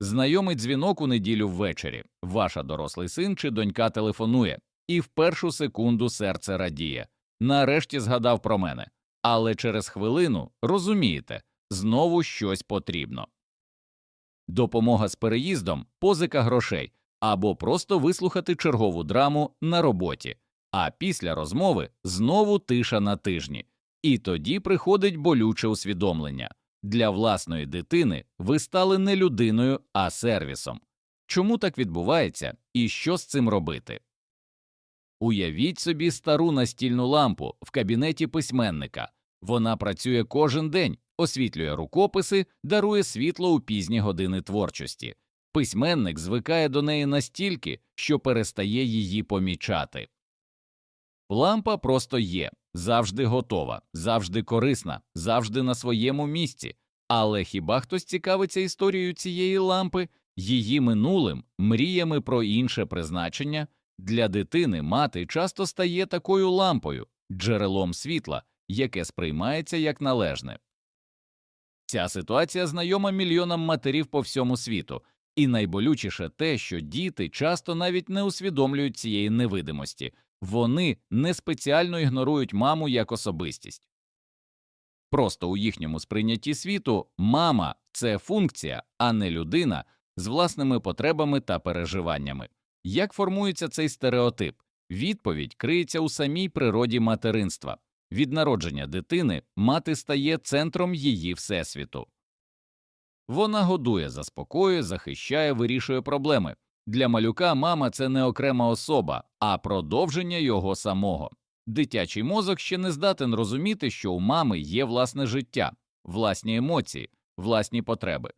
Знайомий дзвінок у неділю ввечері, ваша дорослий син чи донька телефонує, і в першу секунду серце радіє. Нарешті згадав про мене, але через хвилину розумієте, знову щось потрібно. Допомога з переїздом, позика грошей або просто вислухати чергову драму на роботі, а після розмови знову тиша на тижні, і тоді приходить болюче усвідомлення для власної дитини ви стали не людиною, а сервісом. Чому так відбувається і що з цим робити? Уявіть собі стару настільну лампу в кабінеті письменника. Вона працює кожен день, освітлює рукописи, дарує світло у пізні години творчості. Письменник звикає до неї настільки, що перестає її помічати. Лампа просто є, завжди готова, завжди корисна, завжди на своєму місці. Але хіба хтось цікавиться історією цієї лампи, її минулим, мріями про інше призначення? Для дитини мати часто стає такою лампою, джерелом світла, яке сприймається як належне. Ця ситуація знайома мільйонам матерів по всьому світу, і найболючіше те, що діти часто навіть не усвідомлюють цієї невидимості, вони не спеціально ігнорують маму як особистість. Просто у їхньому сприйнятті світу мама це функція, а не людина з власними потребами та переживаннями. Як формується цей стереотип? Відповідь криється у самій природі материнства. Від народження дитини мати стає центром її всесвіту. Вона годує, заспокоює, захищає, вирішує проблеми. Для малюка мама це не окрема особа, а продовження його самого. Дитячий мозок ще не здатен розуміти, що у мами є власне життя, власні емоції, власні потреби.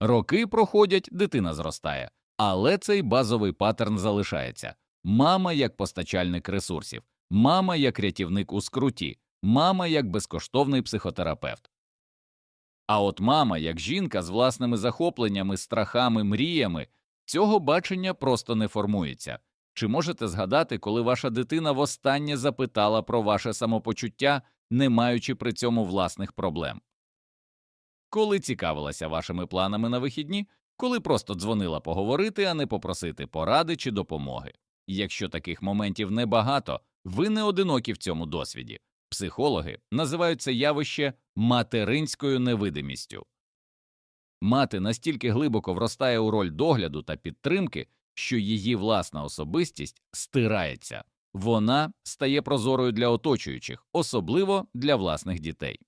Роки проходять, дитина зростає, але цей базовий паттерн залишається мама як постачальник ресурсів, мама як рятівник у скруті, мама як безкоштовний психотерапевт. А от мама, як жінка з власними захопленнями, страхами, мріями, цього бачення просто не формується. Чи можете згадати, коли ваша дитина востаннє запитала про ваше самопочуття, не маючи при цьому власних проблем? Коли цікавилася вашими планами на вихідні, коли просто дзвонила поговорити, а не попросити поради чи допомоги? Якщо таких моментів небагато, ви не одинокі в цьому досвіді. Психологи називають це явище материнською невидимістю. Мати настільки глибоко вростає у роль догляду та підтримки, що її власна особистість стирається, вона стає прозорою для оточуючих, особливо для власних дітей.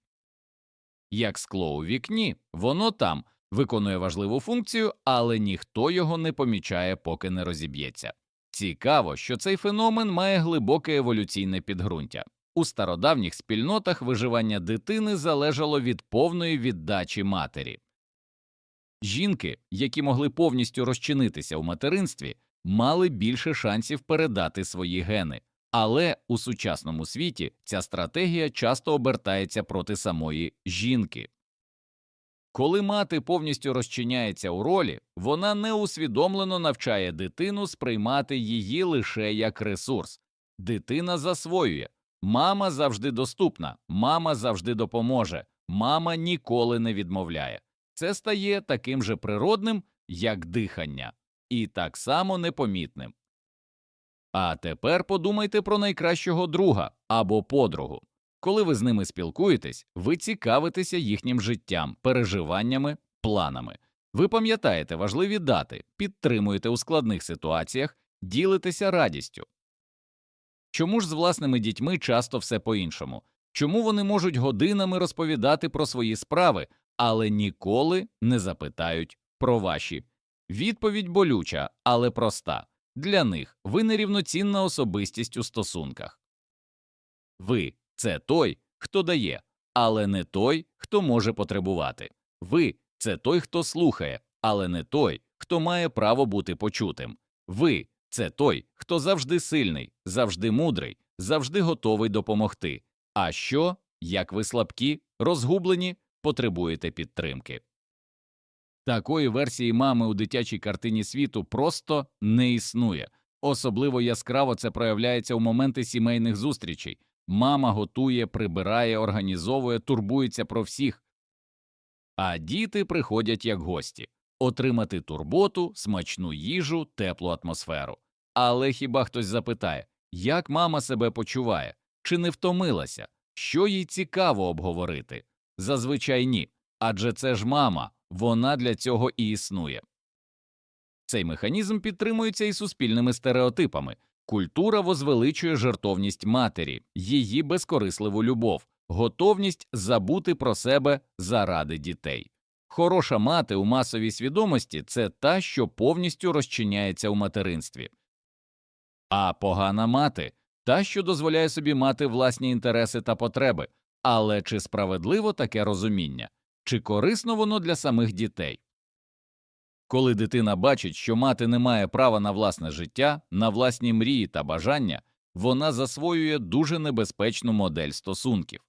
Як скло у вікні, воно там виконує важливу функцію, але ніхто його не помічає, поки не розіб'ється. Цікаво, що цей феномен має глибоке еволюційне підґрунтя. У стародавніх спільнотах виживання дитини залежало від повної віддачі матері. Жінки, які могли повністю розчинитися у материнстві, мали більше шансів передати свої гени, але у сучасному світі ця стратегія часто обертається проти самої жінки. Коли мати повністю розчиняється у ролі, вона неусвідомлено навчає дитину сприймати її лише як ресурс. Дитина засвоює мама завжди доступна, мама завжди допоможе, мама ніколи не відмовляє. Це стає таким же природним, як дихання, і так само непомітним. А тепер подумайте про найкращого друга або подругу. Коли ви з ними спілкуєтесь, ви цікавитеся їхнім життям, переживаннями, планами. Ви пам'ятаєте важливі дати, підтримуєте у складних ситуаціях, ділитеся радістю. Чому ж з власними дітьми часто все по іншому? Чому вони можуть годинами розповідати про свої справи, але ніколи не запитають про ваші? Відповідь болюча, але проста для них ви нерівноцінна особистість у стосунках. Ви це той, хто дає, але не той, хто може потребувати. Ви це той, хто слухає, але не той, хто має право бути почутим. Ви це той, хто завжди сильний, завжди мудрий, завжди готовий допомогти. А що, як ви слабкі, розгублені, потребуєте підтримки? Такої версії мами у дитячій картині світу просто не існує. Особливо яскраво це проявляється у моменти сімейних зустрічей. Мама готує, прибирає, організовує, турбується про всіх, а діти приходять як гості. отримати турботу, смачну їжу, теплу атмосферу. Але хіба хтось запитає, як мама себе почуває, чи не втомилася, що їй цікаво обговорити? Зазвичай ні, адже це ж мама, вона для цього і існує. Цей механізм підтримується і суспільними стереотипами. Культура возвеличує жертовність матері, її безкорисливу любов, готовність забути про себе заради дітей. Хороша мати у масовій свідомості це та, що повністю розчиняється у материнстві. А погана мати та, що дозволяє собі мати власні інтереси та потреби. Але чи справедливо таке розуміння, чи корисно воно для самих дітей? Коли дитина бачить, що мати не має права на власне життя, на власні мрії та бажання, вона засвоює дуже небезпечну модель стосунків.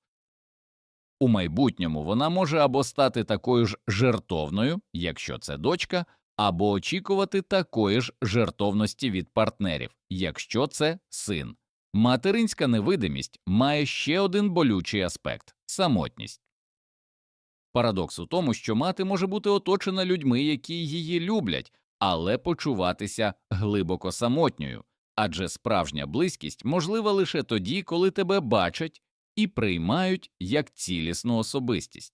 У майбутньому вона може або стати такою ж жертовною, якщо це дочка, або очікувати такої ж жертовності від партнерів, якщо це син. Материнська невидимість має ще один болючий аспект самотність. Парадокс у тому, що мати може бути оточена людьми, які її люблять, але почуватися глибоко самотньою, адже справжня близькість можлива лише тоді, коли тебе бачать і приймають як цілісну особистість.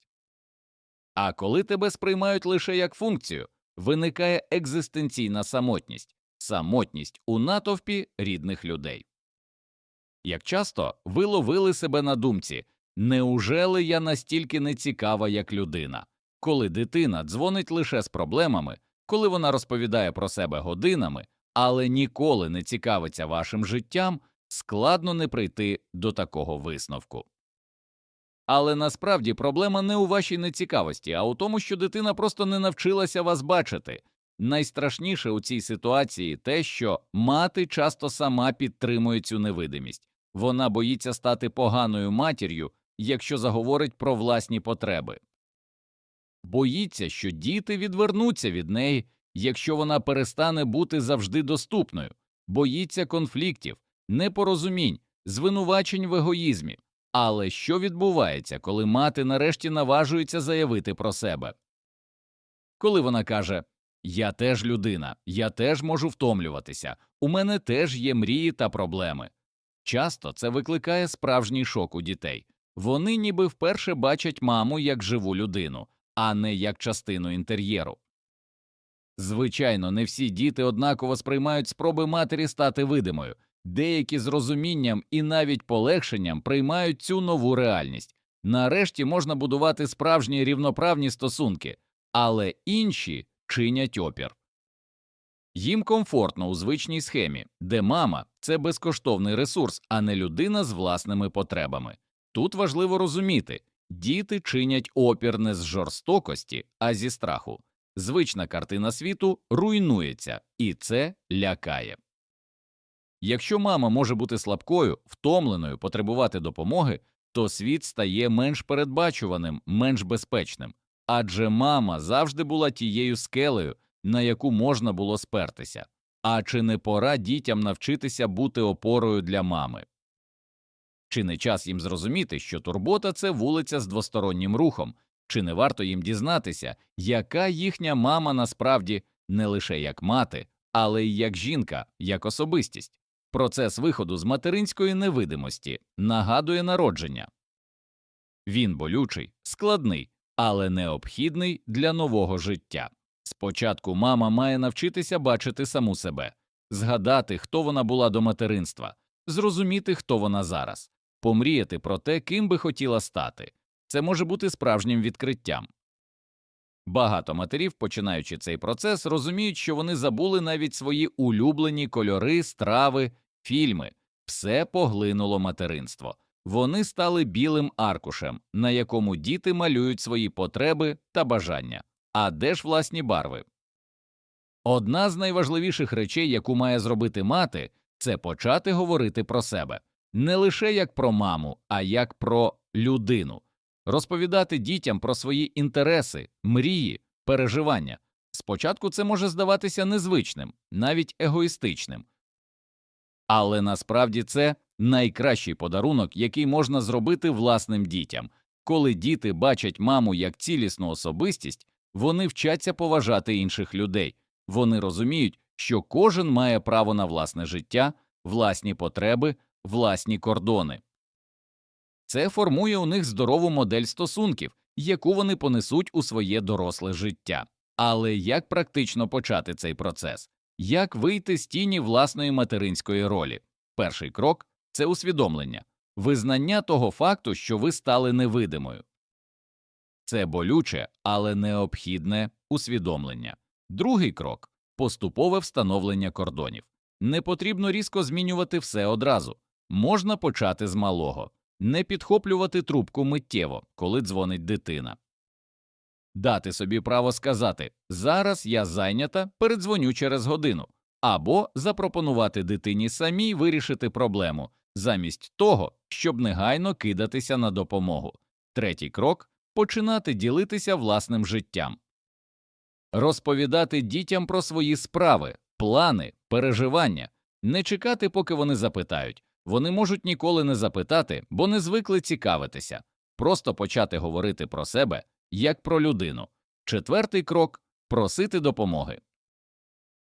А коли тебе сприймають лише як функцію, виникає екзистенційна самотність, самотність у натовпі рідних людей. Як часто ви ловили себе на думці Неужели я настільки не цікава, як людина? Коли дитина дзвонить лише з проблемами, коли вона розповідає про себе годинами, але ніколи не цікавиться вашим життям, складно не прийти до такого висновку. Але насправді проблема не у вашій нецікавості, а у тому, що дитина просто не навчилася вас бачити. Найстрашніше у цій ситуації те, що мати часто сама підтримує цю невидимість, вона боїться стати поганою матір'ю, якщо заговорить про власні потреби. Боїться, що діти відвернуться від неї, якщо вона перестане бути завжди доступною, боїться конфліктів, непорозумінь, звинувачень в егоїзмі. Але що відбувається, коли мати нарешті наважується заявити про себе? Коли вона каже Я теж людина, я теж можу втомлюватися, у мене теж є мрії та проблеми. Часто це викликає справжній шок у дітей. Вони ніби вперше бачать маму як живу людину, а не як частину інтер'єру. Звичайно, не всі діти однаково сприймають спроби матері стати видимою, деякі з розумінням і навіть полегшенням приймають цю нову реальність. Нарешті можна будувати справжні рівноправні стосунки, але інші чинять опір. Їм комфортно у звичній схемі, де мама це безкоштовний ресурс, а не людина з власними потребами. Тут важливо розуміти діти чинять опір не з жорстокості, а зі страху. Звична картина світу руйнується, і це лякає. Якщо мама може бути слабкою, втомленою, потребувати допомоги, то світ стає менш передбачуваним, менш безпечним, адже мама завжди була тією скелею, на яку можна було спертися. А чи не пора дітям навчитися бути опорою для мами? Чи не час їм зрозуміти, що турбота це вулиця з двостороннім рухом, чи не варто їм дізнатися, яка їхня мама насправді не лише як мати, але й як жінка, як особистість? Процес виходу з материнської невидимості нагадує народження. Він болючий, складний, але необхідний для нового життя. Спочатку мама має навчитися бачити саму себе, згадати, хто вона була до материнства, зрозуміти, хто вона зараз, помріяти про те, ким би хотіла стати. Це може бути справжнім відкриттям. Багато матерів, починаючи цей процес, розуміють, що вони забули навіть свої улюблені кольори, страви, фільми, все поглинуло материнство. Вони стали білим аркушем, на якому діти малюють свої потреби та бажання. А де ж власні барви? Одна з найважливіших речей, яку має зробити мати, це почати говорити про себе не лише як про маму, а як про людину, розповідати дітям про свої інтереси, мрії, переживання. Спочатку це може здаватися незвичним, навіть егоїстичним, але насправді це найкращий подарунок, який можна зробити власним дітям. Коли діти бачать маму як цілісну особистість, Вони вчаться поважати інших людей. Вони розуміють, що кожен має право на власне життя, власні потреби, власні кордони. Це формує у них здорову модель стосунків, яку вони понесуть у своє доросле життя. Але як практично почати цей процес? Як вийти з тіні власної материнської ролі? Перший крок це усвідомлення, визнання того факту, що ви стали невидимою. Це болюче, але необхідне усвідомлення. Другий крок поступове встановлення кордонів. Не потрібно різко змінювати все одразу. Можна почати з малого, не підхоплювати трубку миттєво, коли дзвонить дитина. Дати собі право сказати зараз я зайнята, передзвоню через годину, або запропонувати дитині самій вирішити проблему, замість того, щоб негайно кидатися на допомогу. Третій крок починати ділитися власним життям, розповідати дітям про свої справи, плани, переживання, не чекати, поки вони запитають. Вони можуть ніколи не запитати, бо не звикли цікавитися, просто почати говорити про себе як про людину. Четвертий крок просити допомоги.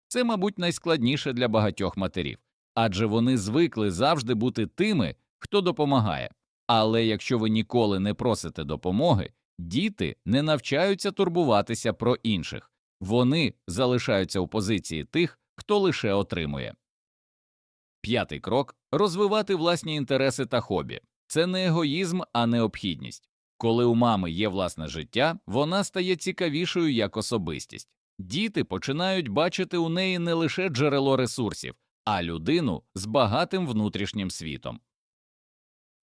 Це, мабуть, найскладніше для багатьох матерів, адже вони звикли завжди бути тими, хто допомагає. Але якщо ви ніколи не просите допомоги, діти не навчаються турбуватися про інших, вони залишаються у позиції тих, хто лише отримує. П'ятий крок розвивати власні інтереси та хобі. Це не егоїзм, а необхідність. Коли у мами є власне життя, вона стає цікавішою як особистість. Діти починають бачити у неї не лише джерело ресурсів, а людину з багатим внутрішнім світом.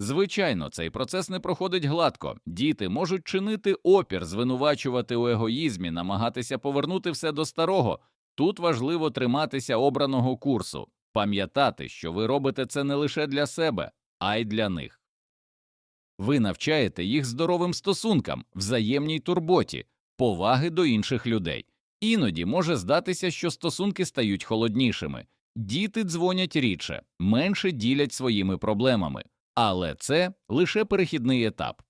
Звичайно, цей процес не проходить гладко. Діти можуть чинити опір, звинувачувати у егоїзмі, намагатися повернути все до старого. Тут важливо триматися обраного курсу, пам'ятати, що ви робите це не лише для себе, а й для них. Ви навчаєте їх здоровим стосункам, взаємній турботі, поваги до інших людей. Іноді може здатися, що стосунки стають холоднішими, діти дзвонять рідше, менше ділять своїми проблемами, але це лише перехідний етап.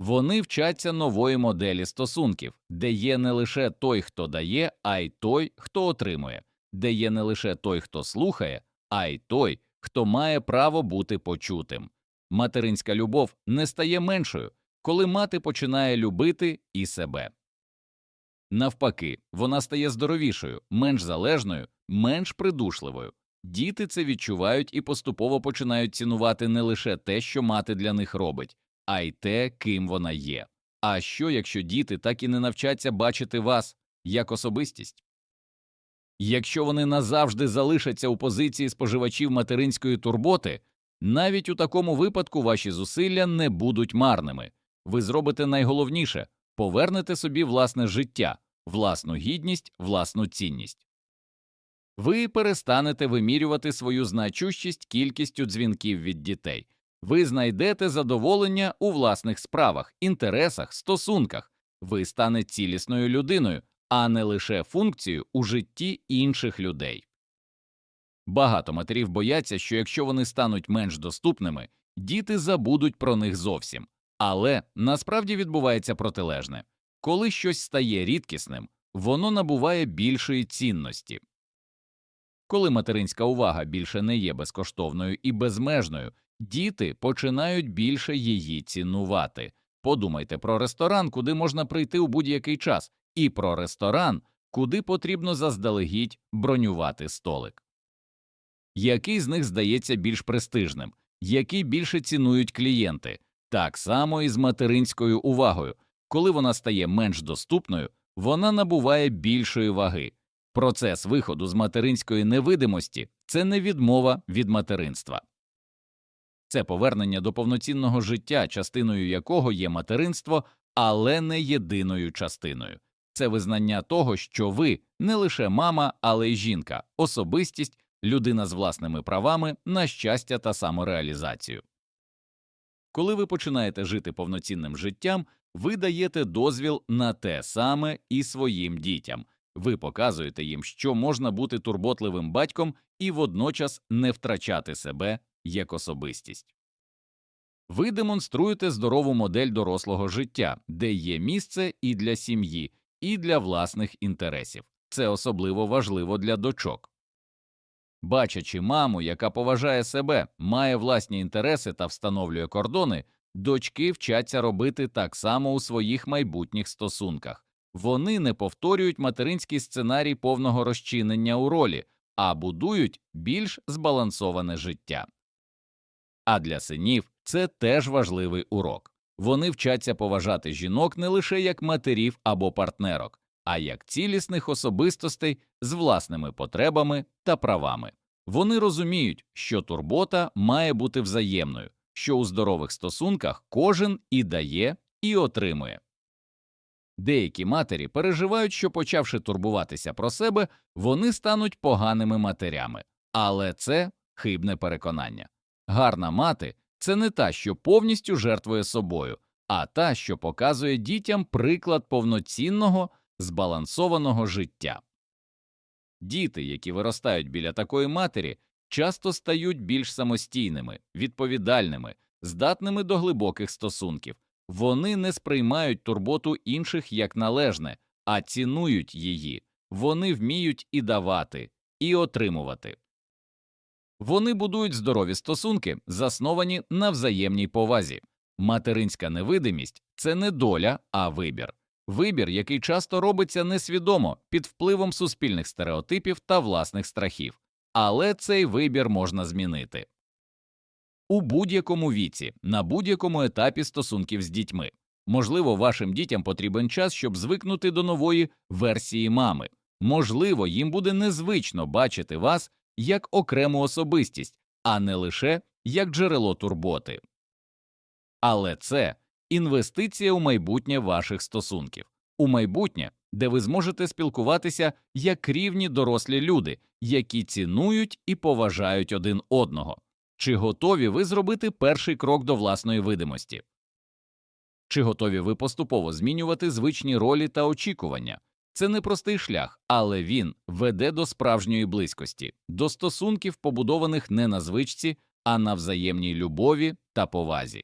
Вони вчаться нової моделі стосунків, де є не лише той, хто дає, а й той, хто отримує, де є не лише той, хто слухає, а й той, хто має право бути почутим. Материнська любов не стає меншою, коли мати починає любити і себе. Навпаки, вона стає здоровішою, менш залежною, менш придушливою. Діти це відчувають і поступово починають цінувати не лише те, що мати для них робить, а й те, ким вона є. А що, якщо діти так і не навчаться бачити вас як особистість? Якщо вони назавжди залишаться у позиції споживачів материнської турботи, навіть у такому випадку ваші зусилля не будуть марними. Ви зробите найголовніше повернете собі власне життя, власну гідність, власну цінність. Ви перестанете вимірювати свою значущість кількістю дзвінків від дітей. Ви знайдете задоволення у власних справах, інтересах, стосунках. Ви стане цілісною людиною, а не лише функцією у житті інших людей. Багато матерів бояться, що якщо вони стануть менш доступними, діти забудуть про них зовсім. Але насправді відбувається протилежне коли щось стає рідкісним, воно набуває більшої цінності. Коли материнська увага більше не є безкоштовною і безмежною, діти починають більше її цінувати. Подумайте про ресторан, куди можна прийти у будь-який час, і про ресторан, куди потрібно заздалегідь бронювати столик. Який з них здається більш престижним, який більше цінують клієнти, так само і з материнською увагою. Коли вона стає менш доступною, вона набуває більшої ваги. Процес виходу з материнської невидимості це не відмова від материнства. Це повернення до повноцінного життя, частиною якого є материнство, але не єдиною частиною. Це визнання того, що ви не лише мама, але й жінка, особистість, людина з власними правами на щастя та самореалізацію. Коли ви починаєте жити повноцінним життям, ви даєте дозвіл на те саме і своїм дітям. Ви показуєте їм, що можна бути турботливим батьком і водночас не втрачати себе як особистість. Ви демонструєте здорову модель дорослого життя, де є місце і для сім'ї, і для власних інтересів. Це особливо важливо для дочок. Бачачи маму, яка поважає себе, має власні інтереси та встановлює кордони, дочки вчаться робити так само у своїх майбутніх стосунках. Вони не повторюють материнський сценарій повного розчинення у ролі, а будують більш збалансоване життя. А для синів це теж важливий урок. Вони вчаться поважати жінок не лише як матерів або партнерок, а як цілісних особистостей з власними потребами та правами. Вони розуміють, що турбота має бути взаємною, що у здорових стосунках кожен і дає, і отримує. Деякі матері переживають, що, почавши турбуватися про себе, вони стануть поганими матерями, але це хибне переконання. Гарна мати це не та, що повністю жертвує собою, а та, що показує дітям приклад повноцінного, збалансованого життя. Діти, які виростають біля такої матері, часто стають більш самостійними, відповідальними, здатними до глибоких стосунків. Вони не сприймають турботу інших як належне, а цінують її. Вони вміють і давати, і отримувати. Вони будують здорові стосунки, засновані на взаємній повазі. Материнська невидимість це не доля, а вибір. Вибір, який часто робиться несвідомо під впливом суспільних стереотипів та власних страхів, але цей вибір можна змінити у будь-якому віці, на будь-якому етапі стосунків з дітьми. Можливо, вашим дітям потрібен час, щоб звикнути до нової версії мами. Можливо, їм буде незвично бачити вас як окрему особистість, а не лише як джерело турботи. Але це інвестиція у майбутнє ваших стосунків, у майбутнє, де ви зможете спілкуватися як рівні дорослі люди, які цінують і поважають один одного. Чи готові ви зробити перший крок до власної видимості? Чи готові ви поступово змінювати звичні ролі та очікування? Це непростий шлях, але він веде до справжньої близькості, до стосунків, побудованих не на звичці, а на взаємній любові та повазі.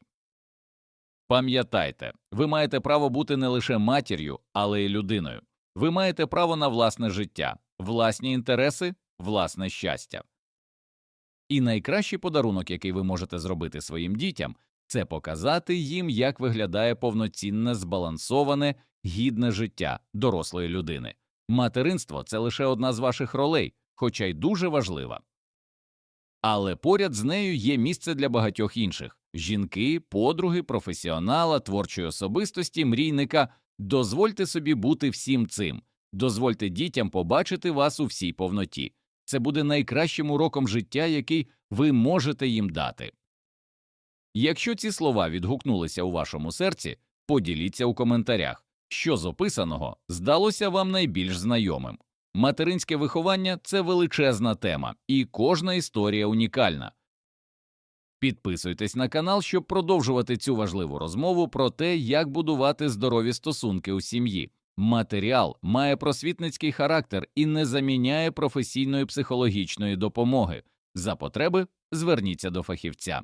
Пам'ятайте, ви маєте право бути не лише матір'ю, але й людиною. Ви маєте право на власне життя, власні інтереси, власне щастя. І найкращий подарунок, який ви можете зробити своїм дітям, це показати їм, як виглядає повноцінне, збалансоване, гідне життя дорослої людини. Материнство це лише одна з ваших ролей, хоча й дуже важлива. Але поряд з нею є місце для багатьох інших жінки, подруги, професіонала, творчої особистості, мрійника. Дозвольте собі бути всім цим, дозвольте дітям побачити вас у всій повноті. Це буде найкращим уроком життя, який ви можете їм дати. Якщо ці слова відгукнулися у вашому серці, поділіться у коментарях, що з описаного здалося вам найбільш знайомим. Материнське виховання це величезна тема, і кожна історія унікальна. Підписуйтесь на канал, щоб продовжувати цю важливу розмову про те, як будувати здорові стосунки у сім'ї. Матеріал має просвітницький характер і не заміняє професійної психологічної допомоги. За потреби зверніться до фахівця.